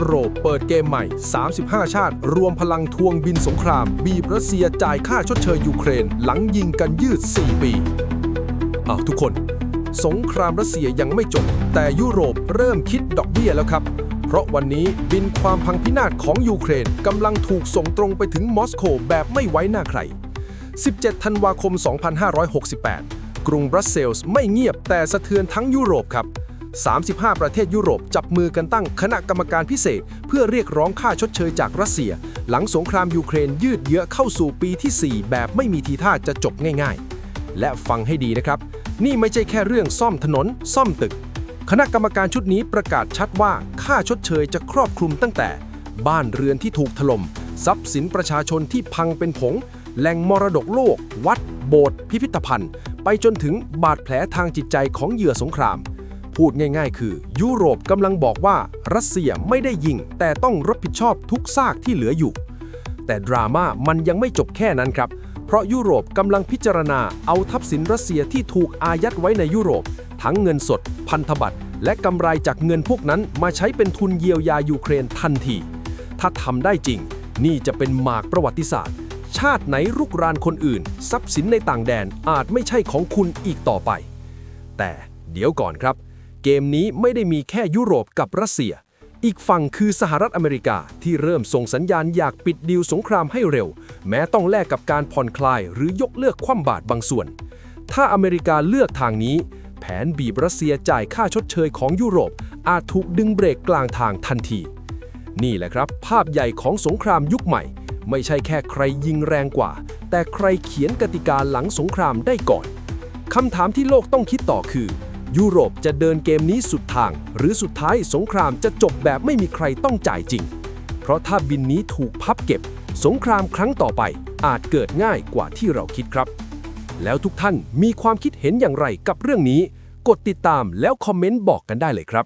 โรปเปิดเกมใหม่ 35 ชาติ รวมพลังทวงบินสงคราม บีบรัสเซียจ่ายค่าชดเชยยูเครน หลังยิงกันยืด 4 ปีอ้าวทุกคน สงครามรัสเซียยังไม่จบ แต่ยุโรปเริ่มคิดดอกเบี้ยแล้วครับ เพราะวันนี้บินความพังพินาศของยูเครนกำลังถูกส่งตรงไปถึงมอสโกแบบไม่ไว้หน้าใคร 17 ธันวาคม 2568 กรุงบรัสเซลส์ไม่เงียบแต่สะเทือนทั้งยุโรปครับ 35 ประเทศยุโรปจับมือกันตั้งคณะกรรมการพิเศษ เพื่อเรียกร้องค่าชดเชยจากรัสเซีย หลังสงครามยูเครนยืดเยื้อเข้าสู่ปีที่ 4 แบบไม่มีทีท่าจะจบง่าย ๆ และฟังให้ดีนะครับ นี่ไม่ใช่แค่เรื่องซ่อมถนน ซ่อมตึก คณะกรรมการชุดนี้ประกาศชัดว่าค่าชดเชยจะครอบคลุมตั้งแต่ บ้านเรือนที่ถูกถล่มทรัพย์สินประชาชนที่พังเป็นผง แหล่งมรดกโลก วัด โบสถ์พิพิธภัณฑ์ ไปจนถึงบาดแผลทางจิตใจของเหยื่อสงคราม พูดง่ายๆ คือ ยุโรปกำลังบอกว่ารัสเซียไม่ได้ยิง แต่ต้องรับผิดชอบทุกซากที่เหลืออยู่ แต่ดราม่ามันยังไม่จบแค่นั้นครับ เพราะยุโรปกำลังพิจารณาเอาทรัพย์สินรัสเซียที่ถูกอายัดไว้ในยุโรป ทั้งเงินสด พันธบัตรและกำไรจากเงินพวกนั้นมาใช้เป็นทุนเยียวยายูเครนทันที ถ้าทำได้จริง นี่จะเป็นหมากประวัติศาสตร์ ชาติไหนรุกรานคนอื่น ทรัพย์สินในต่างแดนอาจไม่ใช่ของคุณอีกต่อไป แต่เดี๋ยวก่อนครับ เกมนี้ไม่ได้มีแค่ยุโรปกับรัสเซีย อีกฝั่งคือสหรัฐอเมริกาที่เริ่มส่งสัญญาณอยากปิดดีลสงครามให้เร็ว แม้ต้องแลกกับการผ่อนคลายหรือยกเลิกคว่ำบาตรบางส่วน ถ้าอเมริกาเลือกทางนี้ แผนบีบรัสเซียจ่ายค่าชดเชยของยุโรป อาจถูกดึงเบรกกลางทางทันที นี่แหละครับ ภาพใหญ่ของสงครามยุคใหม่ ไม่ใช่แค่ใครยิงแรงกว่า แต่ใครเขียนกติกาหลังสงครามได้ก่อนคำถามที่โลกต้องคิดต่อคือ ยุโรปจะเดินเกมนี้สุดทาง หรือสุดท้ายสงครามจะจบแบบไม่มีใครต้องจ่ายจริง เพราะถ้าบินนี้ถูกพับเก็บ สงครามครั้งต่อไปอาจเกิดง่ายกว่าที่เราคิดครับ แล้วทุกท่านมีความคิดเห็นอย่างไรกับเรื่องนี้ กดติดตามแล้วคอมเมนต์บอกกันได้เลยครับ